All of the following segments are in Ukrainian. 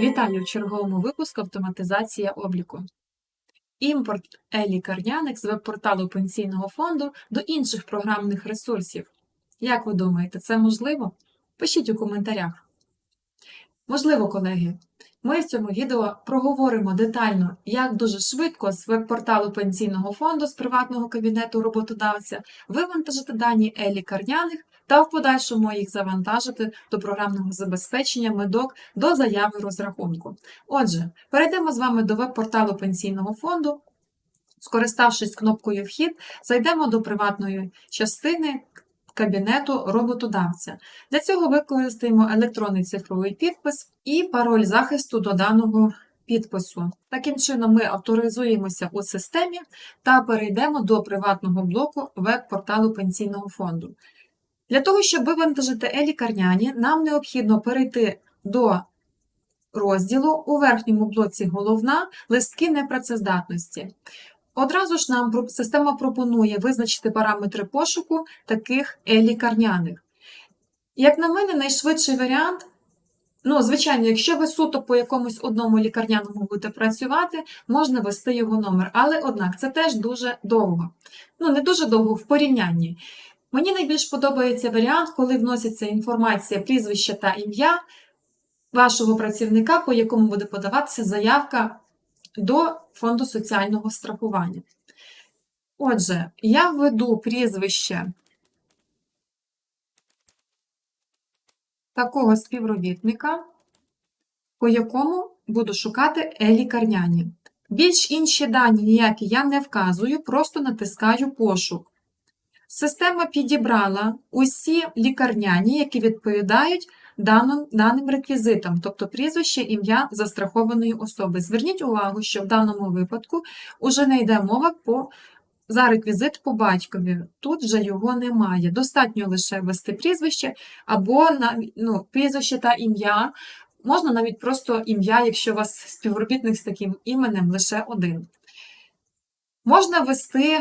Вітаю в черговому випуску Автоматизація обліку. Імпорт e-лікарняник з веб-порталу Пенсійного фонду до інших програмних ресурсів. Як ви думаєте, це можливо? Пишіть у коментарях. Можливо, колеги. Ми в цьому відео проговоримо детально, як дуже швидко з веб-порталу Пенсійного фонду з приватного кабінету роботодавця вивантажити дані e-лікарняних та в подальшому їх завантажити до програмного забезпечення медок до заяви розрахунку. Отже, перейдемо з вами до веб-порталу Пенсійного фонду. Скориставшись кнопкою Вхід, зайдемо до приватної частини кабінету роботодавця. Для цього використаємо електронний цифровий підпис і пароль захисту до даного підпису. Таким чином, ми авторизуємося у системі та перейдемо до приватного блоку веб-порталу Пенсійного фонду. Для того, щоб вивантажити е-лікарняні, нам необхідно перейти до розділу у верхньому блоці Головна листки непрацездатності. Одразу ж нам система пропонує визначити параметри пошуку таких е-лікарняних. Як на мене, найшвидший варіант. Ну, звичайно, якщо ви суто по якомусь одному лікарняному будете працювати, можна ввести його номер. Але, однак, це теж дуже довго. Ну, не дуже довго в порівнянні. Мені найбільш подобається варіант, коли вноситься інформація, прізвище та ім'я вашого працівника, по якому буде подаватися заявка до Фонду соціального страхування. Отже, я введу прізвище такого співробітника, по якому буду шукати е-лікарняні. Більш інші дані ніякі я не вказую, просто натискаю пошук. Система підібрала усі лікарняні, які відповідають даним, даним реквізитам, тобто прізвище, ім'я застрахованої особи. Зверніть увагу, що в даному випадку вже не йде мова по, за реквізит по батькові. Тут вже його немає. Достатньо лише ввести прізвище або ну, прізвище та ім'я. Можна навіть просто ім'я, якщо у вас співробітник з таким іменем лише один. Можна ввести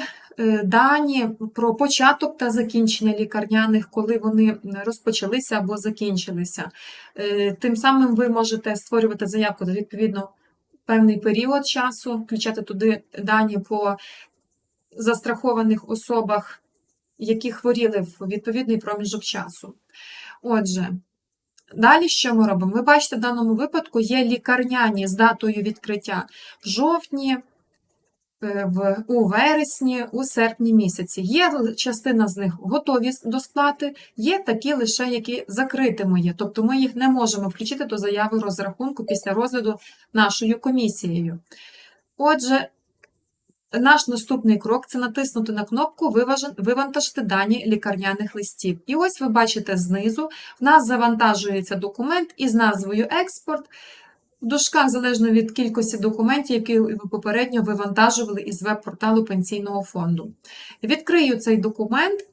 дані про початок та закінчення лікарняних, коли вони розпочалися або закінчилися. Е, тим самим ви можете створювати заявку за відповідно певний період часу, включати туди дані по застрахованих особах, які хворіли в відповідний проміжок часу. Отже, Далі що ми робимо? Ви бачите, в даному випадку є лікарняні з датою відкриття в жовтні, Е, в, у вересні, у серпні місяці. Є частина з них готові до сплати, є такі лише, які закритими є, тобто ми їх не можемо включити до заяви розрахунку після розгляду нашою комісією. Отже, наш наступний крок це натиснути на кнопку Вивантажити дані лікарняних листів. І ось ви бачите знизу, в нас завантажується документ із назвою Експорт. В дужках залежно від кількості документів, які ви попередньо вивантажували із веб-порталу Пенсійного фонду. Відкрию цей документ.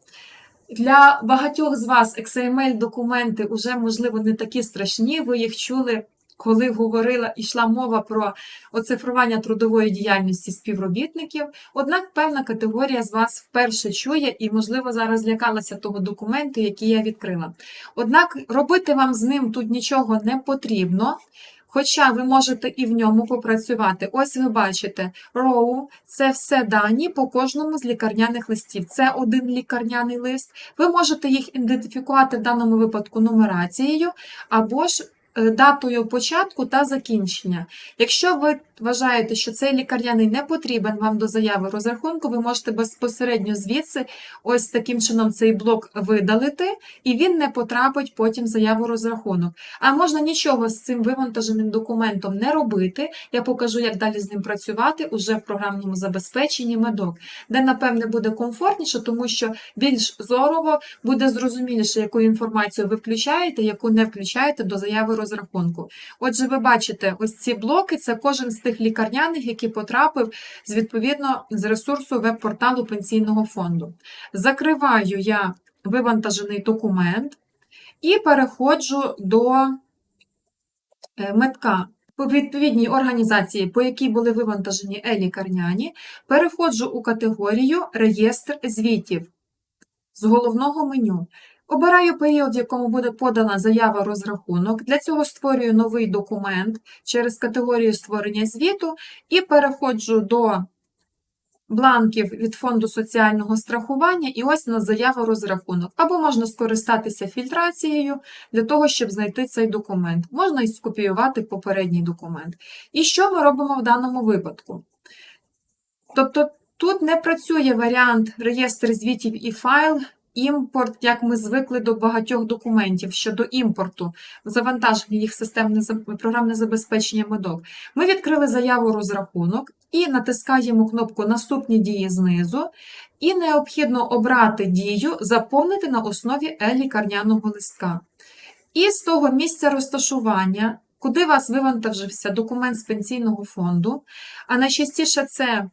Для багатьох з вас XML-документи вже, можливо, не такі страшні, ви їх чули, коли говорила йшла мова про оцифрування трудової діяльності співробітників. Однак певна категорія з вас вперше чує і, можливо, зараз злякалася того документу, який я відкрила. Однак робити вам з ним тут нічого не потрібно. Хоча ви можете і в ньому попрацювати. Ось ви бачите, роу це все дані по кожному з лікарняних листів. Це один лікарняний лист. Ви можете їх ідентифікувати в даному випадку нумерацією, або ж датою початку та закінчення. Якщо ви вважаєте, що цей лікарняний не потрібен вам до заяви розрахунку, ви можете безпосередньо звідси ось таким чином цей блок видалити, і він не потрапить потім в заяву розрахунок. А можна нічого з цим вивантаженим документом не робити. Я покажу, як далі з ним працювати уже в програмному забезпеченні медок, де, напевне, буде комфортніше, тому що більш зорово буде зрозуміліше, яку інформацію ви включаєте, яку не включаєте до заяви розрахунку розрахунку. Отже, ви бачите, ось ці блоки це кожен з тих лікарняних, який потрапив з відповідно з ресурсу веб-порталу пенсійного фонду. Закриваю я вивантажений документ і переходжу до е, метка. По відповідній організації, по якій були вивантажені е-лікарняні, переходжу у категорію Реєстр звітів з головного меню. Обираю період, в якому буде подана заява розрахунок. Для цього створюю новий документ через категорію створення звіту і переходжу до бланків від фонду соціального страхування, і ось у нас заява розрахунок. Або можна скористатися фільтрацією для того, щоб знайти цей документ. Можна і скопіювати попередній документ. І що ми робимо в даному випадку? Тобто тут не працює варіант реєстр звітів і файл, імпорт, як ми звикли до багатьох документів щодо імпорту, завантаження їх системне програмне забезпечення медок. Ми відкрили заяву розрахунок і натискаємо кнопку Наступні дії знизу, і необхідно обрати дію Заповнити на основі е-лікарняного листка. І з того місця розташування, куди вас вивантажився документ з пенсійного фонду, а найчастіше це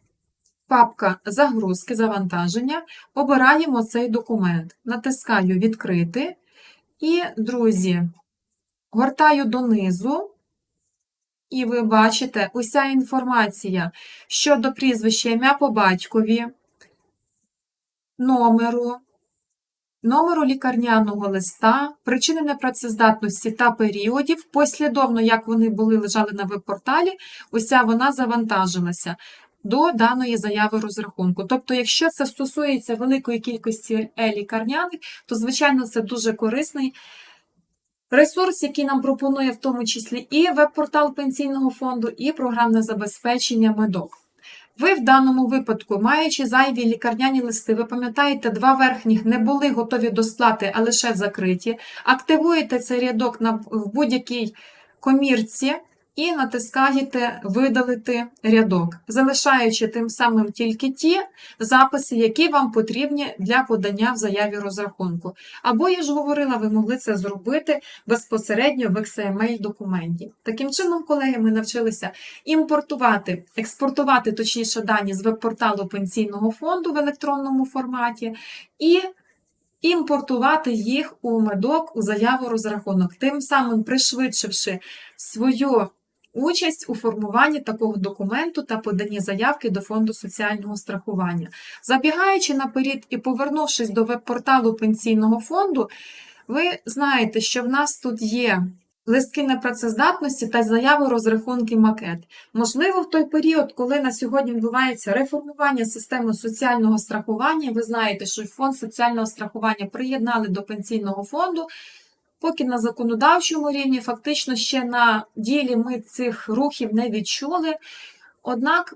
папка Загрузки, завантаження, обираємо цей документ. Натискаю Відкрити. І, друзі, гортаю донизу. І ви бачите уся інформація щодо прізвища ім'я по батькові, номеру, номеру лікарняного листа, причини непрацездатності та періодів, послідовно, як вони були лежали на веб-порталі, уся вона завантажилася до даної заяви розрахунку. Тобто, якщо це стосується великої кількості е-лікарняних, то, звичайно, це дуже корисний ресурс, який нам пропонує в тому числі і веб-портал пенсійного фонду, і програмне забезпечення медок. Ви в даному випадку, маючи зайві лікарняні листи, ви пам'ятаєте, два верхніх не були готові до сплати, а лише закриті. Активуєте цей рядок на, в будь-якій комірці і натискаєте Видалити рядок, залишаючи тим самим тільки ті записи, які вам потрібні для подання в заяві розрахунку. Або, я ж говорила, ви могли це зробити безпосередньо в XML документі. Таким чином, колеги, ми навчилися імпортувати, експортувати точніше дані з веб-порталу пенсійного фонду в електронному форматі і імпортувати їх у медок у заяву розрахунок, тим самим пришвидшивши свою участь у формуванні такого документу та поданні заявки до фонду соціального страхування. Забігаючи наперед і повернувшись до веб-порталу пенсійного фонду, ви знаєте, що в нас тут є листки непрацездатності та заяви розрахунки макет. Можливо, в той період, коли на сьогодні відбувається реформування системи соціального страхування, ви знаєте, що фонд соціального страхування приєднали до пенсійного фонду. Поки на законодавчому рівні, фактично ще на ділі ми цих рухів не відчули. Однак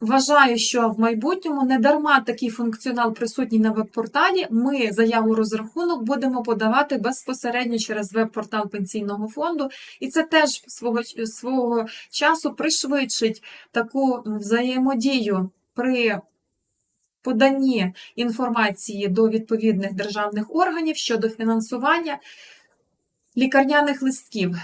вважаю, що в майбутньому не дарма такий функціонал присутній на веб-порталі. Ми заяву розрахунок будемо подавати безпосередньо через веб-портал пенсійного фонду, і це теж свого, свого часу пришвидшить таку взаємодію при поданні інформації до відповідних державних органів щодо фінансування лікарняних листків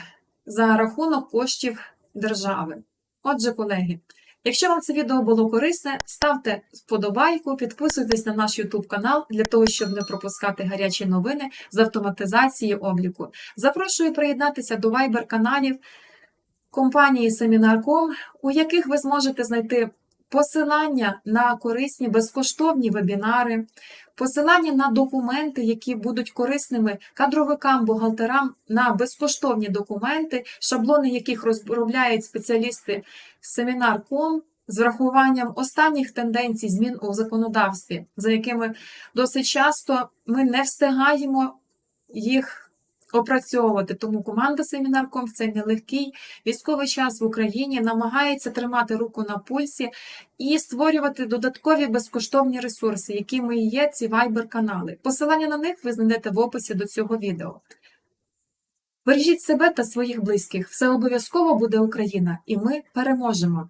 за рахунок коштів держави. Отже, колеги, якщо вам це відео було корисне, ставте вподобайку, підписуйтесь на наш YouTube канал для того, щоб не пропускати гарячі новини з автоматизації обліку. Запрошую приєднатися до Viber каналів компанії Seminar.com, у яких ви зможете знайти посилання на корисні безкоштовні вебінари, посилання на документи, які будуть корисними кадровикам, бухгалтерам на безкоштовні документи, шаблони яких розробляють спеціалісти Seminar.com з врахуванням останніх тенденцій змін у законодавстві, за якими досить часто ми не встигаємо їх опрацьовувати. Тому команда Семінарком в цей нелегкий військовий час в Україні намагається тримати руку на пульсі і створювати додаткові безкоштовні ресурси, якими і є ці вайбер-канали. Посилання на них ви знайдете в описі до цього відео. Бережіть себе та своїх близьких. Все обов'язково буде Україна, і ми переможемо!